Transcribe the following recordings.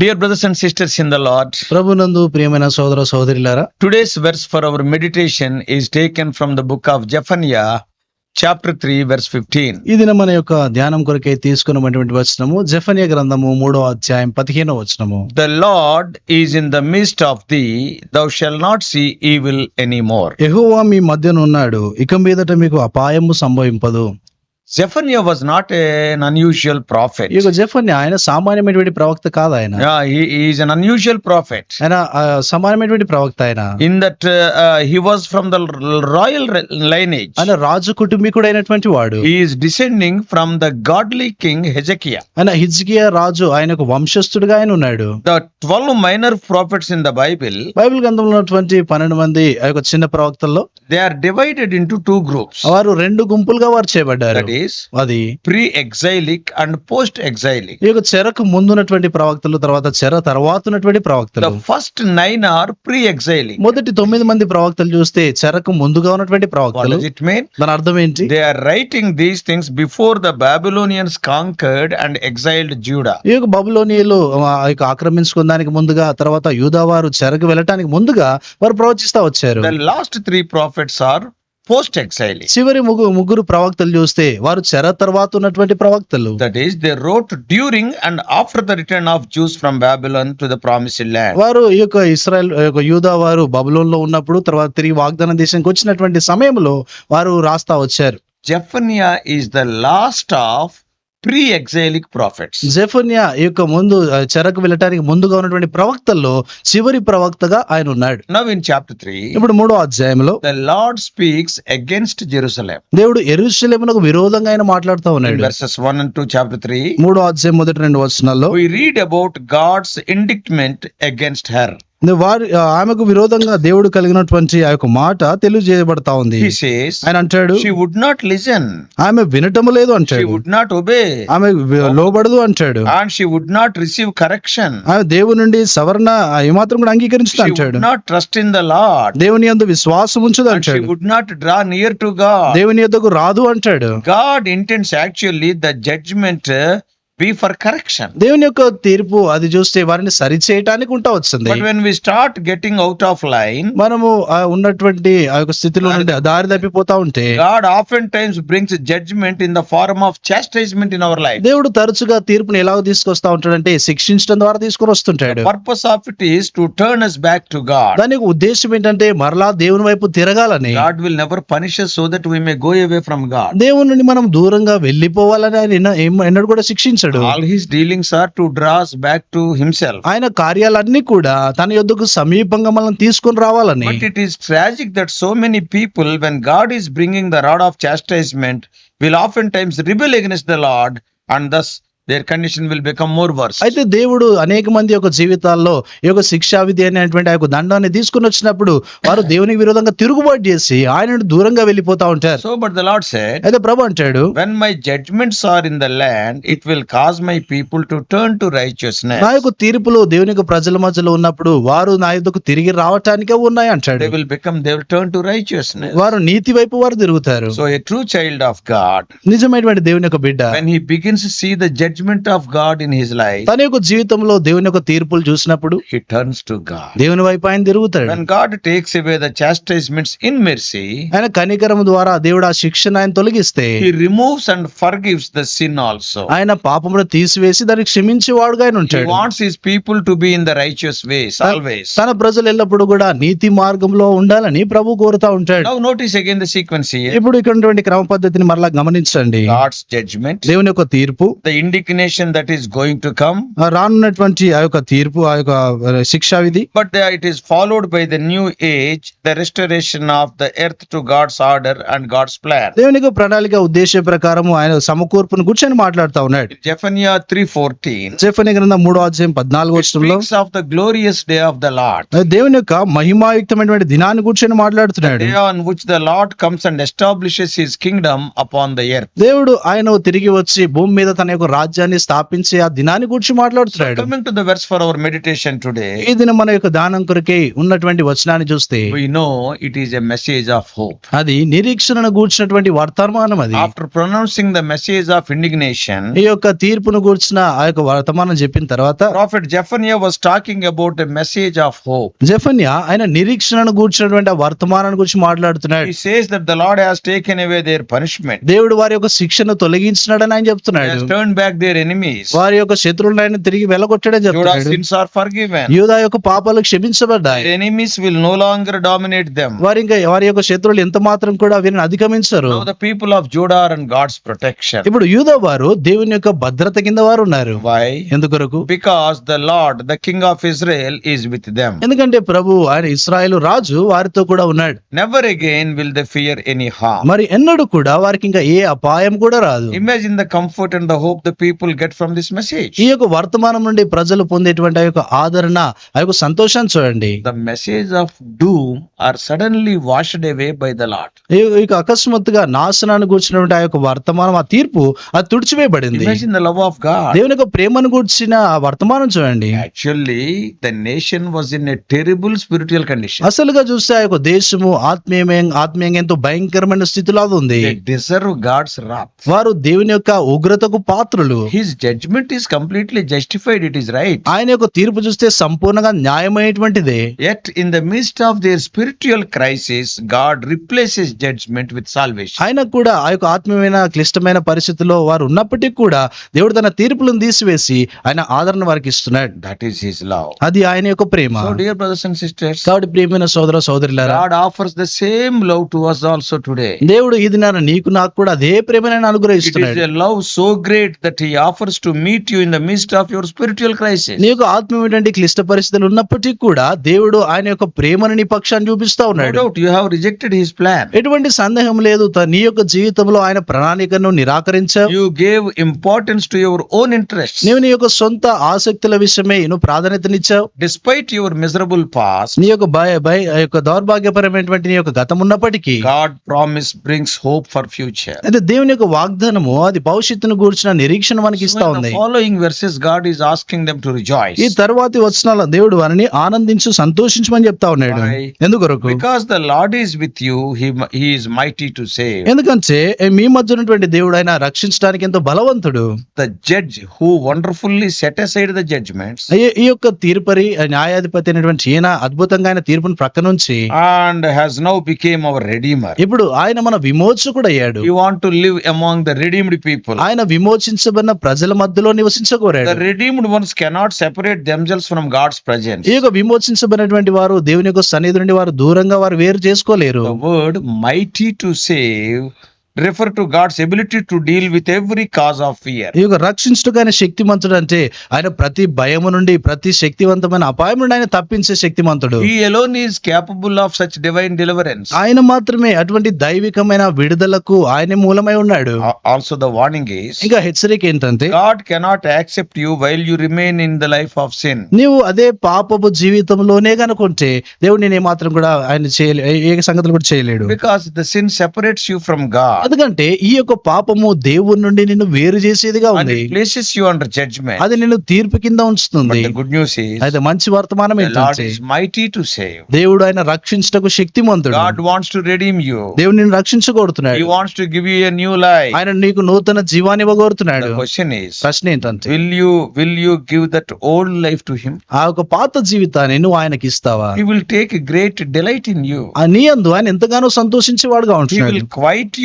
Dear brothers and sisters in the Lord ప్రభునందు ప్రియమైన సోదర సోదరిలారా today's verse for our meditation is taken from the book of Zephaniah chapter three verse fifteen ఇది మన యొక్క ధ్యానం కొరకై తీసుకున్నటువంటి వచనము జఫన్య గ్రంథము మూడో అధ్యాయం పదిహేను వచనము. The Lord is in the midst of thee thou shalt not see evil any more ఎహోవా మీ మధ్యన ఉన్నాడు ఇక మీదట మీకు అపాయము సంభవింపదు. Zephaniah was not an unusual prophet ఇక జెఫన్యా ఆయన సామాన్యమైనటువంటి ప్రవక్త కాదు ఆయన. ఈజ్ అన్ అన్యూజువల్ ప్రాఫిట్ ఆయన సమానమైనటువంటి ప్రవక్త ఆయన. In that he was from the royal lineage ఆయన రాజు కుటుంబీకుడు అయినటువంటి వాడు is descending from the godly king Hezekiah ఆయన హిజ్కియా రాజు ఆయన ఒక వంశస్థుడిగా ఆయన ఉన్నాడు. The twelve minor prophets in the Bible Bible గ్రంథంలో ఉన్నటువంటి పన్నెండు మంది ఆ యొక్క చిన్న ప్రవక్తల్లో they are divided into two groups వారు రెండు గుంపులుగా వారు చేయబడ్డారు. స్టడీస్ అది pre exilic and post exilic ఈ యొక్క చెరకు ముందున్నటువంటి ప్రవక్తలు తర్వాత చెర తర్వాత ఉన్నటువంటి ప్రవక్తలు. First nine are pre exilic మొదటి తొమ్మిది మంది ప్రవక్తలు చూస్తే చెరకు ముందుగా ఉన్నటువంటి ప్రవక్తలు. ఇట్ మీన్ దాని అర్థం ఏంటి? They are writing these things before the Babylonians conquered and exiled Judah ఈ యొక్క బబులోనియలు ఆక్రమించుకున్నదానికి ముందుగా తర్వాత యూదా వారు చెరకు వెళ్ళటానికి ముందుగా వారు ప్రవచిస్తా వచ్చారు. Last three prophets are are post-exilic. చివరి ముగ్గురు ముగ్గురు ప్రవక్తలు చూస్తే వారు చెర తర్వాత ఉన్నటువంటి ప్రవక్తలు That is, they wrote during and after the return of Jews from Babylon to the promised land. వారు ఈ యొక్క ఇస్రాయల్ యొక్క యూదా వారు బబులోన్లో ఉన్నప్పుడు తర్వాత తిరిగి వాగ్దాన దేశానికి వచ్చినటువంటి సమయంలో వారు రాస్తా వచ్చారు Zephaniah is the last pre exilic prophets Zephaniah యొక్క ముందు చెరకు వెళ్ళటానికి ముందుగా ఉన్నటువంటి ప్రవక్తల్లో చివరి ప్రవక్తగా ఆయన ఉన్నాడు. నవ్ ఇన్ చాప్టర్ త్రీ ఇప్పుడు మూడో అధ్యాయంలో the Lord speaks against Jerusalem దేవుడు ఎరుసలేమునకు విరోధంగా ఆయన మాట్లాడుతూ ఉన్నాడు. Verses one and two chapter three మూడో అధ్యాయం మొదటి రెండు వచనాల్లో we read about God's indictment against her వారి ఆమెకు విరోధంగా దేవుడు కలిగినటువంటి ఆ యొక్క మాట తెలియజేయబడతా ఉంది. ఆయన అంటాడు షీ వుడ్ నాట్ లిజన్ ఆమె వినటం లేదు అంటాడు. వుడ్ నాట్ ఒబే ఆమె లోబడదు అంటాడు. And she would not receive correction ఆమె దేవుని నుండి సవరణ ఏ మాత్రం కూడా అంగీకరించదు అంటాడు. Not trust in the Lord దేవుని యందు విశ్వాసం ఉంచదు అంటాడు. Would not draw near to God దేవుని యొద్దకు రాదు అంటాడు. God intends actually the judgment be for correction దేవుని యొక్క తీర్పు అది చూస్తే వారిని సరిచేయడానికి ఉంటా వచ్చింది when we start getting out of line మనము ఉన్నటువంటి ఆ యొక్క స్థితిలో ఉండి దారి తప్పిపోతా ఉంటే గాడ్ ఆఫ్ and times brings judgment in the form of chastisement in our life దేవుడు తరచుగా తీర్పుని ఎలా తీసుకొస్తా ఉంటాడంటే శిక్షించడం ద్వారా తీసుకొని వస్తుంటాడు. Purpose of it is to turn us back to God దానికి ఉద్దేశం ఏంటంటే మరలా దేవుని వైపు తిరగాలని. God will never punish so that we may go away from God దేవుని మనం దూరంగా వెళ్ళిపోవాలని ఆయన ఎన్నడూ కూడా శిక్షించడం. All his dealings are to draw us back to himself. ఆయన కార్యాలన్నీ కూడా తన యొద్దకు సమీపంగా మనం తీసుకొని రావాలని But it is tragic that so many people, when God is bringing the rod of chastisement, will oftentimes rebel against the Lord and thus their condition will become more worse అయితే దేవుడు అనేక మంది యొక్క జీవితాల్లో ఈ యొక్క శిక్షావిధి అనేటువంటి ఆ యొక్క దండాన్ని తీసుకుని వచ్చినప్పుడు వారు దేవునికి విరోధంగా తిరుగుబాటు చేసి ఆయన దూరంగా వెళ్ళిపోతా ఉంటారు. So but the Lord said అయితే ప్రభు అంటాడు when my judgments are in the land it will cause my people to turn to righteousness నా యొక్క తీర్పులో దేవుని యొక్క ప్రజల మధ్యలో ఉన్నప్పుడు వారు నా యొక్కకు తిరిగి రావటానికే ఉన్నాయి అంటాడు. Will become they will turn to righteousness వారు నీతి వైపు వారు తిరుగుతారు. So a true child of God నిజమైనటువంటి దేవుని యొక్క బిడ్డ when he begins see the judge judgment of God in his life తన యొక్క జీవితంలో దేవుని యొక్క తీర్పులు చూసినప్పుడు హి టర్న్స్ టు గాడ్ దేవుని వైపు ఆయన తిరుగుతాడు. And God takes away the chastisements in mercy ఆయన కనికరం ద్వారా దేవుడు ఆ శిక్షణ ఆయన తొలగిస్తే he removes and forgives the sin also ఆయన పాపమును తీసివేసి దానికి క్షమించే వాడుగా ఆయన ఉంటాడు. Wants his people to be in the righteous way always తన ప్రజలు ఎల్లప్పుడు కూడా నీతి మార్గంలో ఉండాలని ప్రభు కోరుతా ఉంటాడు. Now notice again the sequence ఇప్పుడు ఇక్కడ క్రమ పద్ధతిని మరలా గమనించండి. గాడ్స్ జడ్జ్మెంట్ దేవుని యొక్క తీర్పు the indignation that is going to come రానున్నటువంటి ఆ యొక్క తీర్పు ఆ యొక్క శిక్షా విధి. But it is followed by the new age the restoration of the earth to God's order and God's plan దేవుని ప్రణాళిక ఉద్దేశం ప్రకారం ఆయన సమకూర్పును కూర్చొని మాట్లాడుతా ఉన్నాడు. జెఫనియా త్రీ ఫోర్టీన్ జెఫనియా గ్రంథ మూడో అధ్యాయం పద్నాలుగో వచ్చినంలో of the glorious day of the Lord దేవుని యొక్క మహిమాయుక్తమైనటువంటి దినాన్ని కూర్చొని మాట్లాడుతున్నాడు. On which the Lord comes and establishes his kingdom upon the earth దేవుడు ఆయన తిరిగి వచ్చి భూమి మీద తన యొక్క రాజ్య రాజ్యాన్ని స్థాపించే ఆ దినాన్ని గురించి మాట్లాడుతున్నాడు. Coming for our meditation today ఈ దిన మన యొక్క దానం కొరకే ఉన్నటువంటి వచనాన్ని చూస్తే it is a message of hope అది నిరీక్షణను గూర్చినటువంటి వర్తమానం అది. After pronouncing the message of indignation ఈ యొక్క తీర్పును గూర్చిన ఆ యొక్క వర్తమానం చెప్పిన తర్వాత prophet Zephaniah was talking about message of hope Zephaniah ఆయన నిరీక్షణను గూర్చినటువంటి ఆ వర్తమానం గురించి మాట్లాడుతున్నాడు. Lord has taken away punishment దేవుడు వారి యొక్క శిక్షను తొలగించినాడని ఆయన చెప్తున్నాడు. టర్న్ బ్యాక్ దే ఎనిమీస్ వారి యొక్క శత్రువులను తిరిగి వెళ్ళగొట్టడం జరుగుతుంది పాపాలకు are forgiven enemies will no longer dominate them వారి ఇంకా వారి యొక్క శత్రువులు ఎంత మాత్రం కూడా వీరిని అధిగమించరు. The people of Judah and God's protection ఇప్పుడు యూదా వారు దేవుని యొక్క భద్రత కింద వారు ఉన్నారు. వై ఎందుకు because the Lord the king of Israel is with them ఎందుకంటే ప్రభు ఆయన ఇస్రాయెల్ రాజు వారితో కూడా ఉన్నాడు. Never again will the fear any harm మరి ఎన్నడు కూడా వారికి ఇంకా ఏ అపాయం కూడా రాదు. Image in the comfort and the hope the people people get from this message. ఈ యొక్క వర్తమానం నుండి ప్రజలు పొందేటువంటి ఆ యొక్క ఆదరణ ఆ యొక్క సంతోషాన్ని చూడండి The message of doom are suddenly washed away by the Lord. ఈ ఇక అకస్మాత్తుగా నాశనాన్ని కూర్చున్నటువంటి ఆ యొక్క వర్తమానం ఆ తీర్పు అది తుడిచివేయబడింది Imagine the love of God. దేవుని యొక్క ప్రేమను కూర్చిన ఆ వర్తమానం చూడండి Actually, the nation was in a terrible spiritual condition. అసలుగా చూస్తే ఆ యొక్క దేశము ఆత్మీయ ఆత్మీయంగా ఎంతో భయంకరమైన స్థితిలో ఉంది They deserve God's wrath. వారు దేవుని యొక్క ఉగ్రతకు పాత్రులు హిస్ జడ్జ్మెంట్ ఇస్ జస్టిఫైడ్ ఆయన యొక్క తీర్పు చూస్తే సంపూర్ణంగా న్యాయమైనటువంటిది. At in crisis God replaces with salvation ఆయన కూడా ఆ యొక్క ఆత్మీయమైన క్లిష్టమైన పరిస్థితుల్లో వారు ఉన్నప్పటికీ కూడా దేవుడు తన తీర్పులను తీసివేసి ఆయన ఆదరణ వారికి ఇస్తున్నాడు. అది ఆయన యొక్క ప్రేమ. డియర్ సోదర సోదరులారా దేవుడు ఇది నాకు నీకు నాకు కూడా అదే ప్రేమ అనుగ్రహిస్తున్నాడు. Love so great that He offers to meet you in the midst of your spiritual crisis. నీ యొక్క ఆత్మీయమైనటువంటి క్లిష్ట పరిస్థితులు ఉన్నప్పటికీ కూడా దేవుడు ఆయన యొక్క ప్రేమను నీ పక్షాన్ని చూపిస్తా No ఉన్నాడు doubt you have rejected His plan. ఎటువంటి సందేహం లేదు నీ యొక్క జీవితంలో ఆయన ప్రణాళికను నిరాకరించావు You gave importance to your own interests. నీవు నీ యొక్క సొంత ఆసక్తుల విషయమే నువ్వు ప్రాధాన్యతనిచ్చావు Despite your miserable past, నీ యొక్క భయ భయ యొక్క దౌర్భాగ్యపరమైనటువంటి నీ యొక్క గతం ఉన్నప్పటికీ God promise brings hope for future. అయితే దేవుని యొక్క వాగ్దానము అది భవిష్యత్తును గూర్చిన నిరీక్షణ వాక్యాన్ని మనకి ఇస్తా ఉంది. Following verses God is asking them to rejoice ఈ తర్వాత వచ్చిన దేవుడు వారిని ఆనందించు సంతోషించమని చెప్తా ఉన్నాడు. ఎందుకొరకు? Because the Lord is with you he is mighty to save ఎందుకంటే మీ మధ్య ఉన్నటువంటి దేవుడు ఆయన రక్షించడానికి ఎంతో బలవంతుడు. The judge who wonderfully set aside the judgments ఈ యొక్క తీర్పరి న్యాయాధిపతి అనేటువంటి ఈయన అద్భుతంగా ఆయన ప్రక్క నుంచి and has now became our redeemer ఇప్పుడు ఆయన మన విమోచకుడు అయ్యాడు you want to live among the redeemed people ఆయన విమోచించబడిన ఉన్న ప్రజల మధ్యలో నివసించకూడదు విమోచించబడినటువంటి వారు దేవుని యొక్క సన్నిధి నుండి వారు దూరంగా వారు వేరు చేసుకోలేరు. Mighty to save refer to God's ability to deal with every cause of fear ఈ యొక్క రక్షించుకునే శక్తివంతుడు అంటే ఆయన ప్రతి భయం నుండి ప్రతి శక్తివంతమైన అపాయం నుండి ఆయన తప్పించే శక్తివంతుడు ఈ alone is capable of such divine deliverance ఆయన మాత్రమే అటువంటి దైవికమైన విడుదలకు ఆయన మూలమై ఉన్నాడు. ఆల్సో ద వార్నింగ్ ఇస్ ఇంకా హెచ్చరిక ఏంటంటే God cannot accept you while you remain in the life of sin నీవు అదే పాపపు జీవితంలోనే కనుకుంటే దేవుడు నేనే మాత్రం కూడా ఆయన చేయలేదు ఏ సంగతులు కూడా చేయలేడు. Because the sin separates you from God అందుకంటే ఈ యొక్క పాపము దేవుడి నుండి నిన్ను వేరు చేసేదిగా ఉంది. ప్లేసెస్ యూ అండర్ జడ్జ్మెంట్ అది నిన్ను తీర్పు కింద ఉంచుతుంది. గుడ్ న్యూస్ అయితే మంచి వర్తమానం ఏంటంటే మైటీ టు సేవ్ దేవుడు ఆయన రక్షించటకు శక్తి మంతుడు వాంట్స్ టు రిడీమ్ యు దేవుడు నిన్ను రక్షించగోరుతున్నాడు he wants to give you new life ఆయన నీకు నూతన జీవాన్ని ఇవ్వగోరుతున్నాడు క్వశ్చన్ ఇస్ ప్రశ్న ఏంటంటే will you will you give that old life to him ఆ యొక్క పాత జీవితాన్ని నువ్వు ఆయనకి ఇస్తావా? He will take great delight in you ఆ నీ అందు ఆయన ఎంతగానో సంతోషించేవాడుగా వాడుగా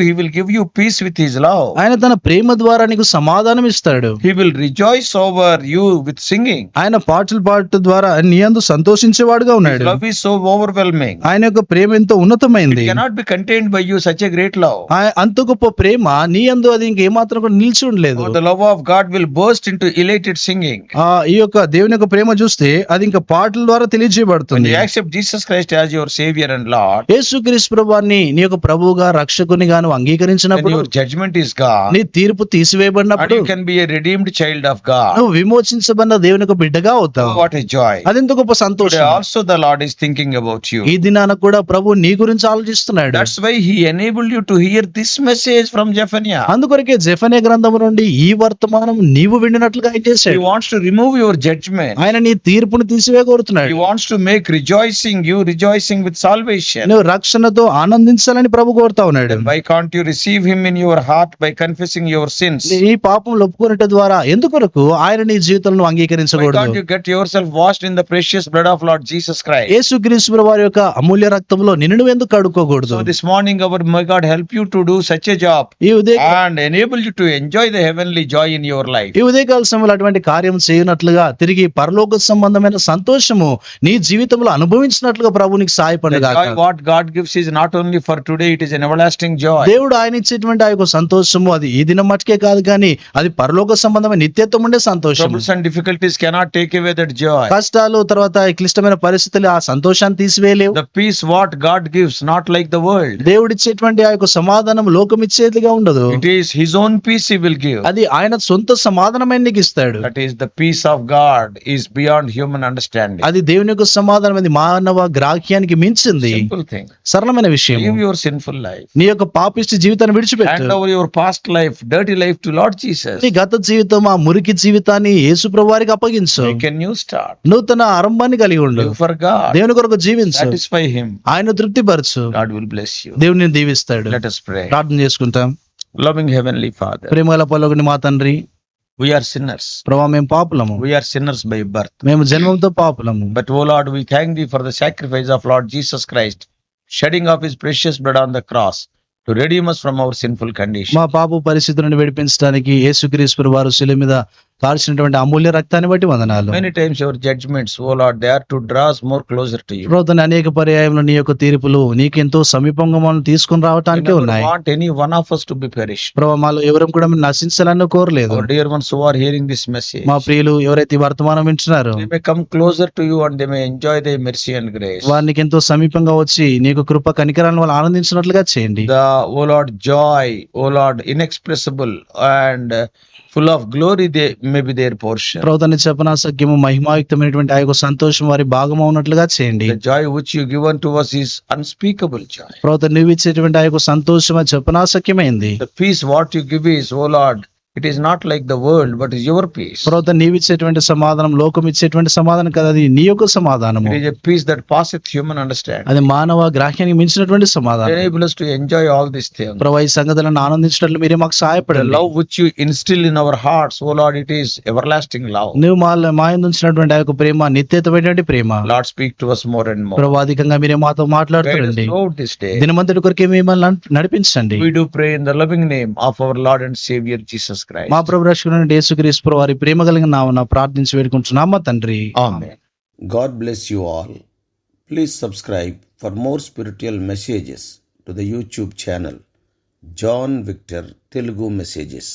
he will give you peace with his love ఆయన తన ప్రేమ ద్వారా నీకు సమాధానం ఇస్తాడు. He will rejoice over you with singing ఆయన పాటలు పాడటం ద్వారా నీ అందు సంతోషించేవాడుగా ఉన్నాడు. Love is so overwhelming ఆయన యొక్క ప్రేమ ఎంతో ఉన్నతమైంది. Not be content by you such a great love అంత గొప్ప ప్రేమ నీ అందు అది ఇంకే మాత్రం కూడా నిలిచి ఉండలేదు. The love of God will burst into elated singing ఈ యొక్క దేవుని యొక్క ప్రేమ చూస్తే అది ఇంకా పాటల ద్వారా తెలియజేయబడుతుంది. Accept Jesus Christ as your saviour and Lord యేసు క్రీస్ ప్రభువాన్ని నీ యొక్క ప్రభువుగా రక్షకుని గాను అంగీకరించినప్పుడు జడ్జ్మెంట్గా నీ తీర్పు తీసివేయబడినప్పుడు కెన్ బి రిడీమ్డ్ చైల్డ్ ఆఫ్గా విమోచించబడిన దేవునికి బిడ్డగా అవుతావు. వాట్ ఇస్ జాయ్ అది ఎందుకు గొప్ప సంతోషం? The Lord is thinking about you ఈ దినాన కూడా ప్రభు నీ గురించి ఆలోచిస్తున్నాడు. That's why he to hear this message from Zephaniah అందుకొరకే జెఫనియా గ్రంథం నుండి ఈ వర్తమానం నీవు విండినట్లుగా ఆయన చేశాడు. యువర్ జడ్జ్మెంట్ ఆయన నీ తీర్పును తీసివే కోరుతున్నాడు he make rejoicing you rejoicing with salvation రక్షణతో ఆనందించాలని ప్రభు కోరుతా ఉన్నాడు. Why can't you receive him in your heart by confessing your sins? నీ పాపం ఒప్పుకునేట ద్వారా ఎందుకొరకు ఆయన నీ జీవితంలో Why అంగీకరించకూడదు can't you get yourself washed in the precious blood of Lord Jesus Christ? యేసుక్రీస్తు వారి యొక్క అమూల్య రక్తంలో నిన్ను నువ్వు ఎందుకు కడుక్కోకూడదు So this morning our may God help you to do such a job ఈ ఉదయ and enable you to enjoy the heavenly joy in your life. ఈ ఉదయకాల సమయంలో అటువంటి కార్యం చేయనట్లుగా తిరిగి పరలోక సంబంధమైన సంతోషము నీ జీవితంలో అనుభవించినట్లుగా ప్రభు నీకు The సహాయపడగా joy what God gives is not only for today, it is an everlasting joy. దేవుడు దేవుడు ఆయన ఇచ్చేటువంటి ఆ యొక్క సంతోషము అది ఈ దినం మటుకే కాదు కానీ అది పరలోక సంబంధమైన నిత్యత్వం ఉండే సంతోషం difficulties cannot take away that joy కష్టాలు తర్వాత క్లిష్టమైన పరిస్థితులు ఆ సంతోషాన్ని తీసివేయలేవు. The peace what God gives not like the world దేవుడు ఇచ్చేటువంటి ఆ యొక్క సమాధానం లోకం ఇచ్చేదిగా ఉండదు. It is his own peace he will give అది ఆయన సొంత సమాధానమే నీకు ఇస్తాడు. That is the peace of God is beyond human understanding అది దేవుని యొక్క సమాధానం అది మానవ గ్రాహ్యానికి మించింది. సరళమైన విషయం నీ యొక్క పాపిస్ట్ నుంచి జీవితాన్ని విడిచిపెట్టి గత జీవితం ఆ మురికి జీవితాన్ని యేసుప్రవారికి అప్పగించు. నూతన ఆరంభాన్ని కలిగి ఉండు. దేవుని కొరకు జీవించి. ఆయన తృప్తి పరచు దేవుని దీవిస్తాడు. ప్రార్థన చేసుకుంటాం. లవింగ్ హెవెన్లీ ఫాదర్ ప్రేమల పల్లొకటి మా తండ్రి వీఆర్ సిన్నర్స్ ప్రభా మేము పాపులము. We are sinners by birth మేము జన్మంతో పాపులము. But O Lord we thank thee for the sacrifice of Lord Jesus Christ shedding of his precious blood on the cross to us from our sinful condition మా పాపు పరిస్థితులను విడిపించడానికి యేసుక్రీశ్వర్ వారు శిలి మీద పార్చినటువంటి అమూల్య రక్తాన్ని బట్టి వందనాలు. Many times your judgements O lord they are to draw us more closer to you ప్రభువా అనేక పర్యాయములు నీ యొక్క తీర్పులు నీకు ఎంతో సమీపంగా మనం తీసుకొని రావడానికి ఉన్నాయి. Want any one of us to be perish ప్రభువా మాలో ఎవరం కూడా మనం నశించాలని కోరలేదు. Dear ones who are hearing this message మా ప్రియులు ఎవరైతే వర్తమానం వింటున్నారు they may come closer to you and they may enjoy the mercy and grace వారికి ఎంతో సమీపంగా వచ్చి నీకు కృప కనికరాలను వాళ్ళు ఆనందించినట్లుగా చేయండి. The O lord joy O lord inexpressible and full of glory they may be their portion ప్రభుత్వం చెప్పిన సత్యము మహిమాయుక్తమైనటువంటి ఆ యొక్క సంతోషం వారి భాగం అవునట్లుగా చేయండి. Joy which you give to ours is unspeakable joy ప్రభుత్వం నువ్వు ఇచ్చేటువంటి ఆ యొక్క సంతోషం చెప్పిన సత్యమైంది the peace what you give is O lord it is not like the world but is your peace తర్వాత నీవు ఇచ్చేటువంటి సమాధానం లోకం ఇచ్చేటువంటి సమాధానం కదా అది నీ యొక్క సమాధానం peace that pass it human understand అది మానవ గ్రాహ్యానికి మించినటువంటి సమాధానం. Enable to enjoy all this thing ప్రభు ఈ సంగతులను ఆనందించడంలో మీరే మాకు సహాయపడ love which you instil in our hearts O lord it is ever lasting love నీవు మా మా ఉంచినటువంటి ఆ యొక్క ప్రేమ నిత్యతమైనటువంటి ప్రేమ. Lord speak to us more and more ప్రభు మీరే మాతో మాట్లాడుతుండండి. దిస్ డే దినమంతటి కొరకే మిమ్మల్ని నడిపించండి. We do pray in the loving name of our lord and saviour Jesus Jesus Christ. మా ప్రభు రక్షకుడు యేసుక్రీస్తు వారి ప్రేమ కలిగిన నామన ప్రార్థించి వేడుకుంటున్నాం మా తండ్రి Amen. God bless you all. Please subscribe for more spiritual messages to the YouTube channel John Victor Telugu Messages.